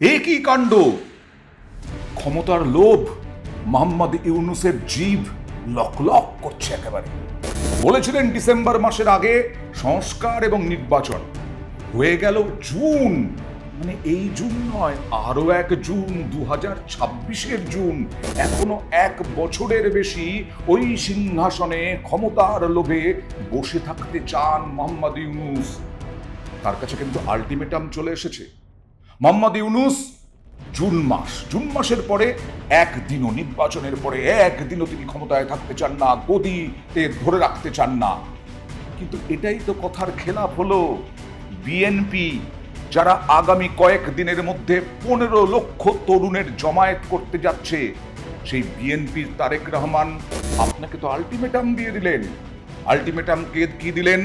এ কি কাণ্ড। ক্ষমতার লোভ মোহাম্মদ ইউনুসের জীব লক লক করছে একেবারে। বলেছিলেন ডিসেম্বর মাসের আগে সংস্কার এবং নির্বাচন। হয়ে গেল জুন। মানে এই জুন নয় আরও এক জুন দু হাজার ছাব্বিশের জুন। এখনও এক বছরের বেশি ওই সিংহাসনে ক্ষমতার লোভে বসে থাকতে চান মোহাম্মদ ইউনুস। তার কাছে কিন্তু আলটিমেটাম চলে এসেছে। মোহাম্মদ ইউনুস, জুন মাস। জুন মাসের পরে একদিনও নির্বাচনের পরে একদিনও তিনি ক্ষমতায় থাকতে চান না, গদিতে ধরে রাখতে চান না। কিন্তু এটাই তো কথার খেলাপ হলো। বিএনপি, যারা আগামী কয়েক দিনের মধ্যে পনেরো লক্ষ তরুণের জমায়েত করতে যাচ্ছে, সেই বিএনপির তারেক রহমান আপনাকে তো আলটিমেটাম দিয়ে দিলেন। আলটিমেটাম কে কি দিলেন?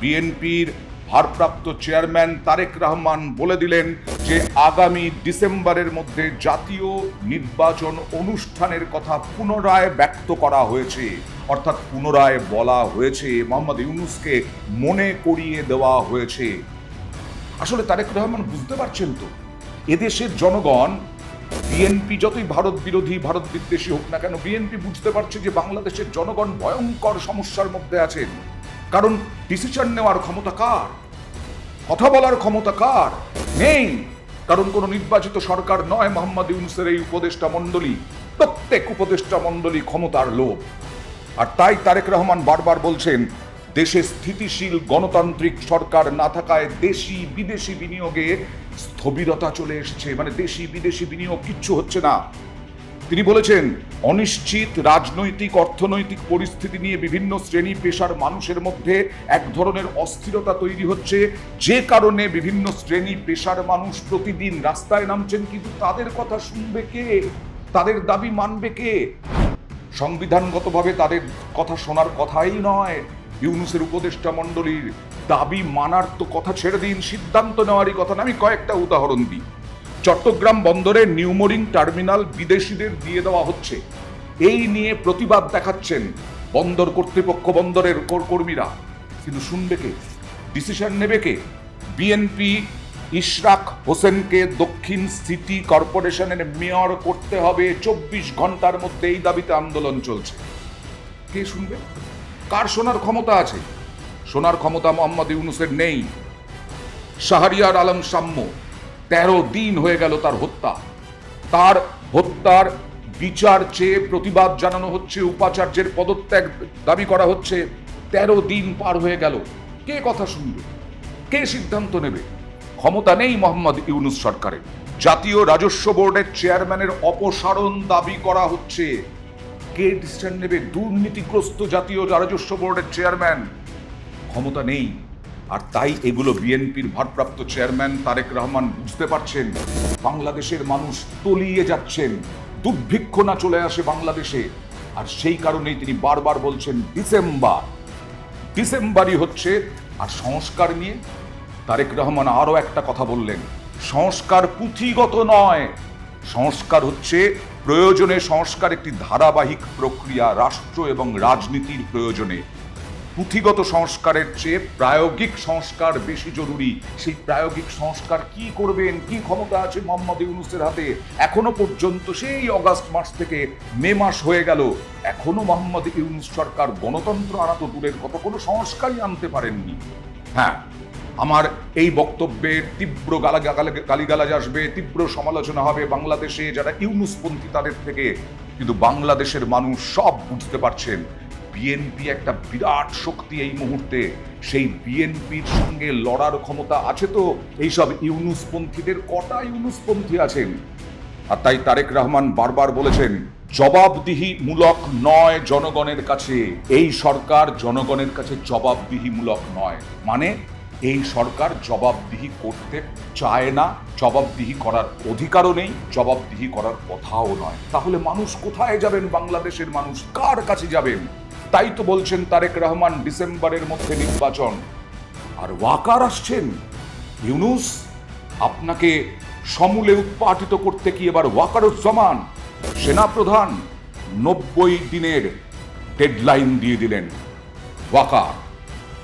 বিএনপির ভারপ্রাপ্ত চেয়ারম্যান তারেক রহমান বলে দিলেন যে আগামী ডিসেম্বরের মধ্যে জাতীয় নির্বাচন অনুষ্ঠানের কথা পুনরায় ব্যক্ত করা হয়েছে, অর্থাৎ পুনরায় বলা হয়েছে। মোহাম্মদ ইউনুসকে মনে করিয়ে দেওয়া হয়েছে। আসলে তারেক রহমান বুঝতে পারছেন তো, এদেশের জনগণ, বিএনপি যতই ভারত বিরোধী, ভারত বিদ্বেষী হোক না কেন, বিএনপি বুঝতে পারছে যে বাংলাদেশের জনগণ ভয়ঙ্কর সমস্যার মধ্যে আছেন। কারণ ডিসিশন নেওয়ার ক্ষমতা কার? কথা বলার ক্ষমতা কার? নেই। কারণ কোনো নির্বাচিত সরকার নয় মোহাম্মদ ইউনুসের এই উপদেষ্টা মণ্ডলী। প্রত্যেক উপদেষ্টা মণ্ডলী ক্ষমতার লোভ। আর তাই তারেক রহমান বারবার বলছেন, দেশে স্থিতিশীল গণতান্ত্রিক সরকার না থাকায় দেশি বিদেশি বিনিয়োগে স্থবিরতা চলে এসেছে। মানে দেশি বিদেশি বিনিয়োগ কিচ্ছু হচ্ছে না। তিনি বলেছেন, অনিশ্চিত রাজনৈতিক, অর্থনৈতিক পরিস্থিতি নিয়ে বিভিন্ন শ্রেণি পেশার মানুষের মধ্যে এক ধরনের অস্থিরতা তৈরি হচ্ছে। যে কারণে বিভিন্ন শ্রেণি পেশার মানুষ প্রতিদিন রাস্তায় নামছেন, কিন্তু তাদের কথা শুনবে কে? তাদের দাবি মানবে কে? সংবিধানগতভাবে তাদের কথা শোনার কথাই নয়। ইউনুসের উপদেষ্টা মণ্ডলীর দাবি মানার তো কথা ছেড়ে দিন, সিদ্ধান্ত নেওয়ারই কথা না। আমি কয়েকটা উদাহরণ দিই। চট্টগ্রাম বন্দরে নিউমোরিং টার্মিনাল বিদেশিদের দিয়ে দেওয়া হচ্ছে। এই নিয়ে প্রতিবাদ দেখাচ্ছেন বন্দর কর্তৃপক্ষ বন্দরের কর- কর্মীরা। কিন্তু শুনবে কে? ডিসিশন নেবে কে? বিএনপি ইশরাক হোসেনকে দক্ষিণ সিটি কর্পোরেশনের মেয়র করতে হবে। চব্বিশ ঘণ্টার মধ্যে এই দাবিতে আন্দোলন চলছে। কে শুনবে? কার শোনার ক্ষমতা আছে? শোনার ক্ষমতা মোহাম্মদ ইউনুসের নেই। শাহরিয়ার আলম সাম্য। তেরো দিন হয়ে গেল তার হত্যা। তার হত্যার বিচার চেয়ে প্রতিবাদ জানানো হচ্ছে, উপাচার্যের পদত্যাগ দাবি করা হচ্ছে। তেরো দিন পার হয়ে গেল। কে কথা শুনবে? কে সিদ্ধান্ত নেবে? ক্ষমতা নেই মোহাম্মদ ইউনুস সরকারের। জাতীয় রাজস্ব বোর্ডের চেয়ারম্যানের অপসারণ দাবি করা হচ্ছে। কে ডিসিশন নেবে? দুর্নীতিগ্রস্ত জাতীয় রাজস্ব বোর্ডের চেয়ারম্যান। ক্ষমতা নেই। আর তাই এগুলো বিএনপির ভারপ্রাপ্ত চেয়ারম্যান তারেক রহমান বুঝতে পারছেন। বাংলাদেশের মানুষ তলিয়ে যাচ্ছেন। দুর্ভিক্ষ না চলে আসে বাংলাদেশে। আর সেই কারণেই তিনি বারবার বলছেন, ডিসেম্বর। ডিসেম্বরই হচ্ছে, আর সংস্কার নিয়ে তারেক রহমান আরও একটা কথা বললেন। সংস্কার পুঁথিগত নয়। সংস্কার হচ্ছে প্রয়োজনে সংস্কার একটি ধারাবাহিক প্রক্রিয়া, রাষ্ট্র এবং রাজনীতির প্রয়োজনে। পুঁথিগত সংস্কারের চেয়ে প্রায়োগিক সংস্কার বেশি জরুরি। সেই প্রায়োগিক সংস্কার কি করবেন? কি ক্ষমতা আছে মোহাম্মদ ইউনুসের হাতে? এখনও পর্যন্ত সেই অগাস্ট মাস থেকে মে মাস হয়ে গেল। এখনও মোহাম্মদ ইউনুস সরকার গণতন্ত্র আনা তো দূরের কত কোনো সংস্কারই আনতে পারেননি। হ্যাঁ আমার এই বক্তব্যের তীব্র গালা গালিগালাজ আসবে, তীব্র সমালোচনা হবে বাংলাদেশে যারা ইউনুসপন্থী তাদের থেকে। কিন্তু বাংলাদেশের মানুষ সব বুঝতে পারছেন বিএনপি একটা বিরাট শক্তি এই মুহূর্তে। সেই বিএনপির সঙ্গে লড়ার ক্ষমতা আছে তো? এইসব ইউনুসপন্থীদের কটা ইউনুসপন্থী আছেন? আর তাই তারেক রহমান বারবার বলেছেন জবাবদিহি মূলক নয় জনগণের কাছে। এই সরকার জনগণের কাছে জবাবদিহি মূলক নয়। মানে এই সরকার জবাবদিহি করতে চায় না, জবাবদিহি করার অধিকারও নেই, জবাবদিহি করার কথাও নয়। তাহলে মানুষ কোথায় যাবেন? বাংলাদেশের মানুষ কার কাছে যাবেন? তাই তো বলছেন তারেক রহমান ডিসেম্বরের মধ্যে নির্বাচন। আর ওয়াকার আসছেন। ইউনুস, আপনাকে সমূলে উৎপাটিত করতে কি এবার ওয়াকারুজ্জামান? সেনাপ্রধান, নব্বই দিনের ডেডলাইন দিয়ে দিলেন। ওয়াকার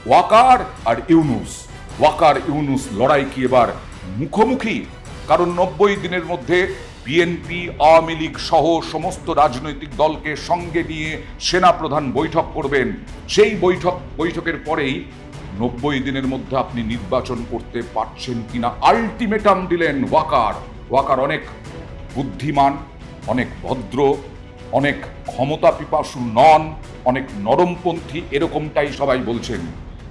ওয়াকার আর ইউনুস। ওয়াকার ইউনুস লড়াই কি এবার মুখোমুখি? কারণ নব্বই দিনের মধ্যে বিএনপি আওয়ামী লীগ সহ সমস্ত রাজনৈতিক দলকে সঙ্গে নিয়ে সেনাপ্রধান বৈঠক করবেন। সেই বৈঠক, বৈঠকের পরেই নব্বই দিনের মধ্যে আপনি নির্বাচন করতে পারছেন কিনা আলটিমেটাম দিলেন ওয়াকার। ওয়াকার অনেক বুদ্ধিমান, অনেক ভদ্র, অনেক ক্ষমতা পিপাসু নন, অনেক নরমপন্থী, এরকমটাই সবাই বলছেন।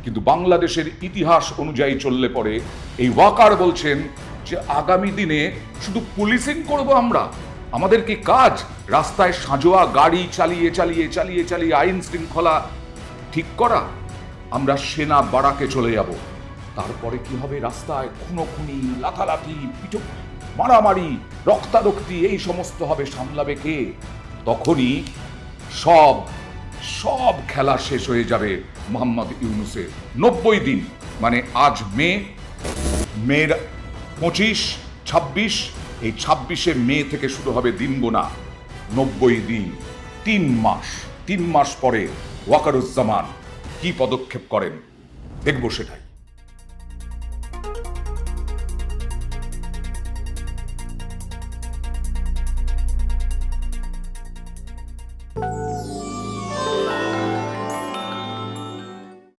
কিন্তু বাংলাদেশের ইতিহাস অনুযায়ী চললে পরে এই ওয়াকার বলছেন যে আগামী দিনে শুধু পুলিশিং করব আমরা? আমাদের কি কাজ? রাস্তায় সাঁজোয়া, গাড়ি চালিয়ে চালিয়ে চালিয়ে চালিয়ে আইন শৃঙ্খলা ঠিক করা? আমরা সেনা বাড়াকে চলে যাব। তারপরে কি হবে? রাস্তায় খুনোখুনি, লাথালাথি পিটো মারামারি, রক্তারক্তি, এই সমস্ত হবে সামলাবে কে? তখনই সব সব খেলা শেষ হয়ে যাবে মোহাম্মদ ইউনুসের। নব্বই দিন মানে আজ মে মের পঁচিশ, ছাব্বিশ, এই ছাব্বিশে মে থেকে শুরু হবে দিন গোনা নব্বই দিন, তিন মাস তিন মাস পরে ওয়াকারুজ্জামান কি পদক্ষেপ করেন? দেখব সেটাই।